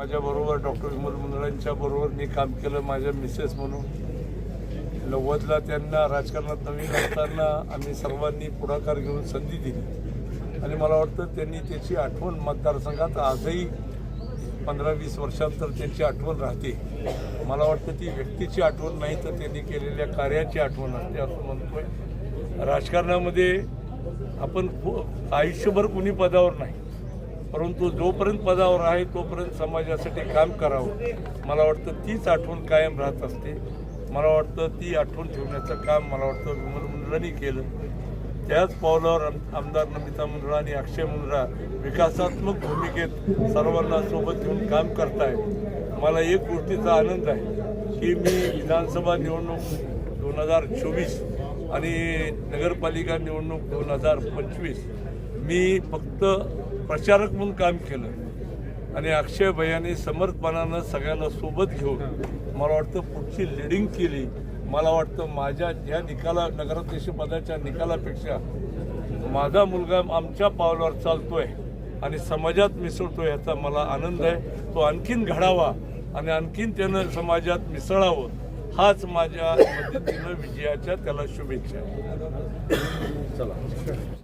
माझ्याबरोबर डॉक्टर विमल मुंदळांच्या बरोबर मी काम केलं माझ्या मिसेस म्हणून. नव्वदला त्यांना राजकारणात नवीन असताना आम्ही सर्वांनी पुढाकार घेऊन संधी दिली. आणि मला वाटतं त्यांनी त्याची आठवण मतदारसंघात आजही पंधरा वीस वर्षांतर त्यांची आठवण राहते. मला वाटतं ती व्यक्तीची आठवण नाही तर त्यांनी केलेल्या कार्याची आठवण असते असं म्हणतोय. राजकारणामध्ये आपण आयुष्यभर कुणी पदावर नाही. परंतु जोपर्यंत पदावर आहे तोपर्यंत समाजासाठी काम करावं. मला वाटतं तीच आठवण कायम राहत असते. मला वाटतं ती आठवण ठेवण्याचं काम मला वाटतं विमल मुंडरांनी केलं. त्याच पावलावर आम- आमदार नमिता मुंद्रा आणि अक्षय मुंद्रा विकासात्मक भूमिकेत सर्वांना सोबत घेऊन काम करताय मला एक गोष्टीचा आनंद आहे की मी विधानसभा निवडणूक दोन हजार चोवीस आणि नगरपालिका निवडणूक दोन हजार पंचवीस मी फक्त प्रचारक म्हणून काम केलं. आणि अक्षय भैयाने समर्थपणानं सगळ्यांना सोबत घेऊन मला वाटतं पुढची लिडिंग केली. मला वाटतं माझ्या ह्या निकाला नगराध्यक्ष पदाच्या निकालापेक्षा माझा मुलगा आमच्या पावलावर चालतोय आणि समाजात मिसळतोय याचा मला आनंद आहे. तो आणखीन घडावा आणि आणखीन त्यानं समाजात मिसळावं हाच माझ्या मदतीनं विजयाच्या त्याला शुभेच्छा आहे. चला.